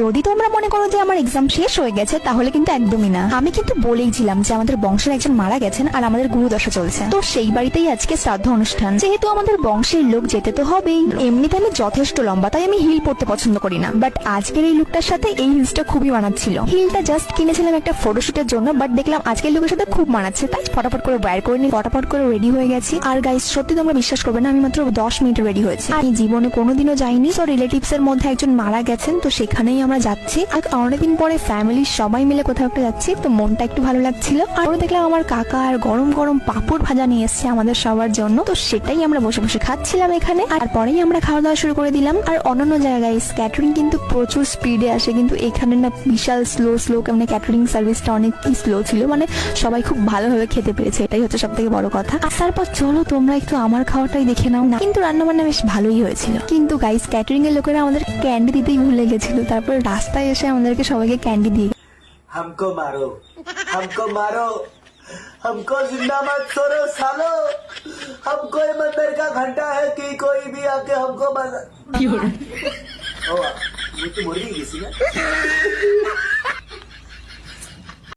যদি তোমরা মনে করো যে আমার এক্সাম শেষ হয়ে গেছে, তাহলে কিন্তু একদমই না। আমি কিন্তু বলেইছিলাম যে আমাদের বংশের একজন মারা গেছেন আর আমাদের গুরুদশা চলছে। তো সেই বাড়িতেই আজকে শ্রাদ্ধ অনুষ্ঠান। যেহেতু আমাদের বংশের লোক যেতে তো হবেই। এমনিতে আমি যথেষ্ট লম্বা, তাই আমি হিল পরতে পছন্দ করি না। বাট আজকের এই লুকটার সাথে এই হিলসটা খুবই মানাচ্ছিল। হিলটা জাস্ট কিনেছিলাম একটা ফটোশুটের জন্য বাট দেখলাম আজকের লুকের সাথে খুব মানাচ্ছে। তাই ফটাফট করে বাইর করে নিয়ে ফটাফট করে রেডি হয়ে গেছি। আর গাইস সত্যি তোমরা বিশ্বাস করবে না, আমি মাত্র দশ মিনিট রেডি হয়েছি। আমি জীবনে কোনোদিনও যাইনি। তো রিলেটিভস এর মধ্যে একজন মারা গেছেন, তো সেখানেই আমরা যাচ্ছি, আর অনেকদিন পরে ফ্যামিলির সবাই মিলে কোথাও একটা যাচ্ছি, তো মনটা একটু ভালো লাগছিল। আর দেখলাম আমার কাকা আর গরম গরম পাপড় ভাজা নিয়ে এসছে আমাদের সবার জন্য। তো সেটাই আমরা বসে বসে খাচ্ছিলাম এখানে। আর পরেই আমরা খাওয়া দাওয়া শুরু করে দিলাম। আর অন্যান্য জায়গায় ক্যাটারিং কিন্তু প্রচুর স্পিডে আসে। কিন্তু এখানে না বিশাল স্লো স্লো মানে ক্যাটারিং সার্ভিসটা অনেকই স্লো ছিল। মানে সবাই খুব ভালোভাবে খেতে পেরেছে। এটাই হচ্ছে সব থেকে বড় কথা। আর তারপর চলো তোমরা একটু আমার খাওয়াটাই দেখে নাও। না, কিন্তু রান্না বান্না বেশ ভালোই হয়েছিল। কিন্তু গাইস ক্যাটারিং এর লোকেরা আমাদের ক্যান্ডি দিতেই ভুলে গেছিল। তারপর রাস্তায় এসে আমাদেরকে সবাইকে ক্যান্ডি দিয়ে हमको मारो हमको मारो हमको जिंदा मत छोड़ो सालो हम कोई मंदिर का घंटा है कि कोई भी आके हमको बस ओ मुझे तो बोल रही किसी ने